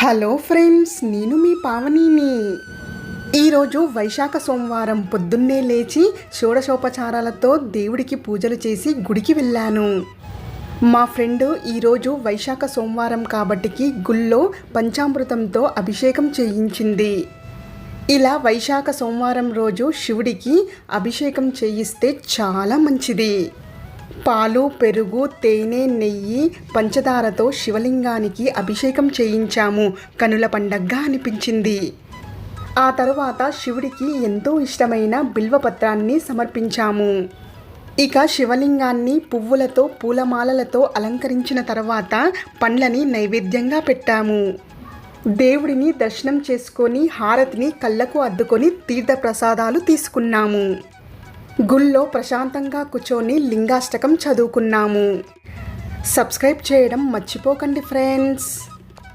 Hello friends నేను మీ పావనిని. ఈరోజు వైశాఖ సోమవారం పొద్దున్నే లేచి షోడశోపచారాలతో దేవుడికి పూజలు చేసి గుడికి వెళ్ళాను. మా ఫ్రెండ్ ఈరోజు వైశాఖ సోమవారం కాబట్టికి గుళ్ళో పంచామృతంతో అభిషేకం చేయించింది. ఇలా వైశాఖ సోమవారం రోజు శివుడికి అభిషేకం చేయిస్తే చాలా మంచిది. పాలు పెరుగు తేనె నెయ్యి పంచదారతో శివలింగానికి అభిషేకం చేయించాము. కనుల పండగగా అనిపించింది. ఆ తరువాత శివుడికి ఎంతో ఇష్టమైన బిల్వపత్రాన్ని సమర్పించాము. ఇక శివలింగాన్ని పువ్వులతో పూలమాలలతో అలంకరించిన తర్వాత పండ్లని నైవేద్యంగా పెట్టాము. దేవుడిని దర్శనం చేసుకొని హారతిని కళ్ళకు అద్దుకొని తీర్థప్రసాదాలు తీసుకున్నాము. గుళ్ళో ప్రశాంతంగా కూర్చొని లింగాష్టకం చదువుకున్నాము. సబ్స్క్రైబ్ చేయడం మర్చిపోకండి ఫ్రెండ్స్.